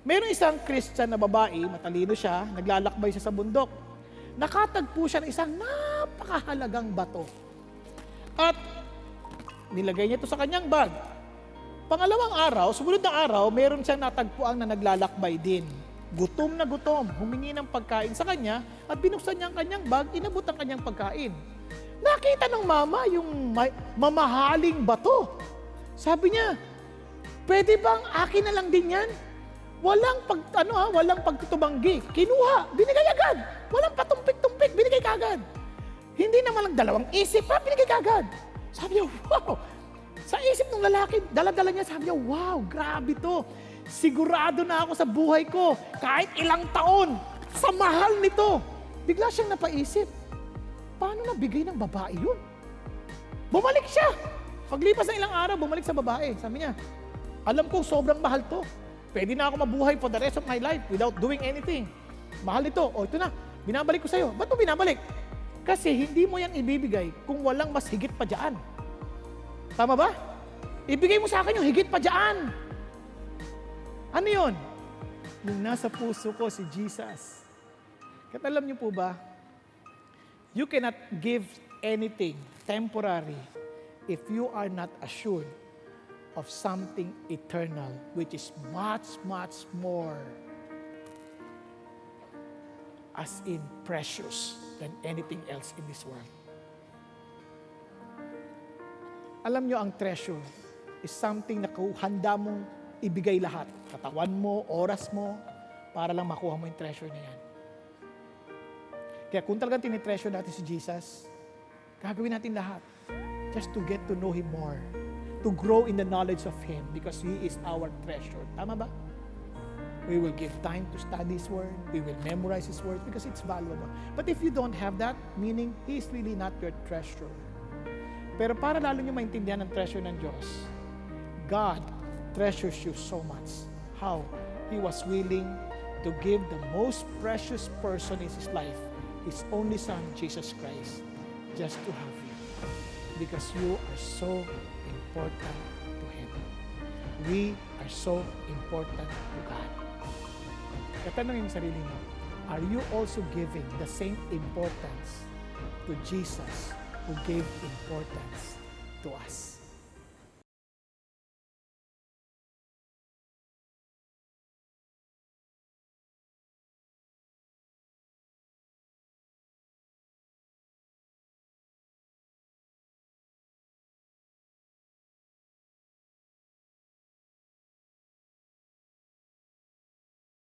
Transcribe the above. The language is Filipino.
Meron isang Christian na babae, matalino siya, naglalakbay siya sa bundok. Nakatagpo siya ng isang napakahalagang bato. At nilagay niya ito sa kanyang bag. Pangalawang araw, sumunod na araw, meron siyang natagpuan na naglalakbay din. Gutom na gutom, humingi ng pagkain sa kanya at binuksan niya ang kanyang bag, inabot ang kanyang pagkain. Nakita ng mama yung ma- mamahaling bato. Sabi niya, pwede bang akin na lang din yan? Walang pag, ano ha, walang pagtutubanggi. Kinuha, binigay agad. Walang patumpik-tumpik, binigay kagad. Hindi naman lang dalawang isip pa, binigay kagad. Sabi niya, wow. Sa isip ng lalaki, dala-dala niya, sabi niya, wow, grabe to. Sigurado na ako sa buhay ko, kahit ilang taon, sa mahal nito. Bigla siyang napaisip, paano nabigay ng babae yun? Bumalik siya. Paglipas ng ilang araw, bumalik sa babae. Sabi niya, alam kong sobrang mahal to. Pwede na ako mabuhay for the rest of my life without doing anything. Mahal ito. O ito na, binabalik ko sa'yo. Ba't mo binabalik? Kasi hindi mo yan ibibigay kung walang mas higit pa dyan. Tama ba? Ibigay mo sa akin yung higit pa dyan. Ano yun? Yung nasa puso ko si Jesus. Kat alam niyo po ba, you cannot give anything temporary if you are not assured of something eternal, which is much, much more as in precious than anything else in this world. Alam nyo, ang treasure is something na handa mong ibigay lahat. Katawan mo, oras mo, para lang makuha mo yung treasure na yan. Kaya kung talagang tinitreasure natin si Jesus, gagawin natin lahat just to get to know Him more. To grow in the knowledge of Him because He is our treasure. Tama ba? We will give time to study His Word. We will memorize His Word because it's valuable. But if you don't have that, meaning He is really not your treasure. Pero para lalo nyo maintindihan ang treasure ng Diyos, God treasures you so much. How? He was willing to give the most precious person in His life, His only Son, Jesus Christ, just to have you. Because you are so important to Him. We are so important to God. Katanungin mo sarili mo, are you also giving the same importance to Jesus who gave importance to us?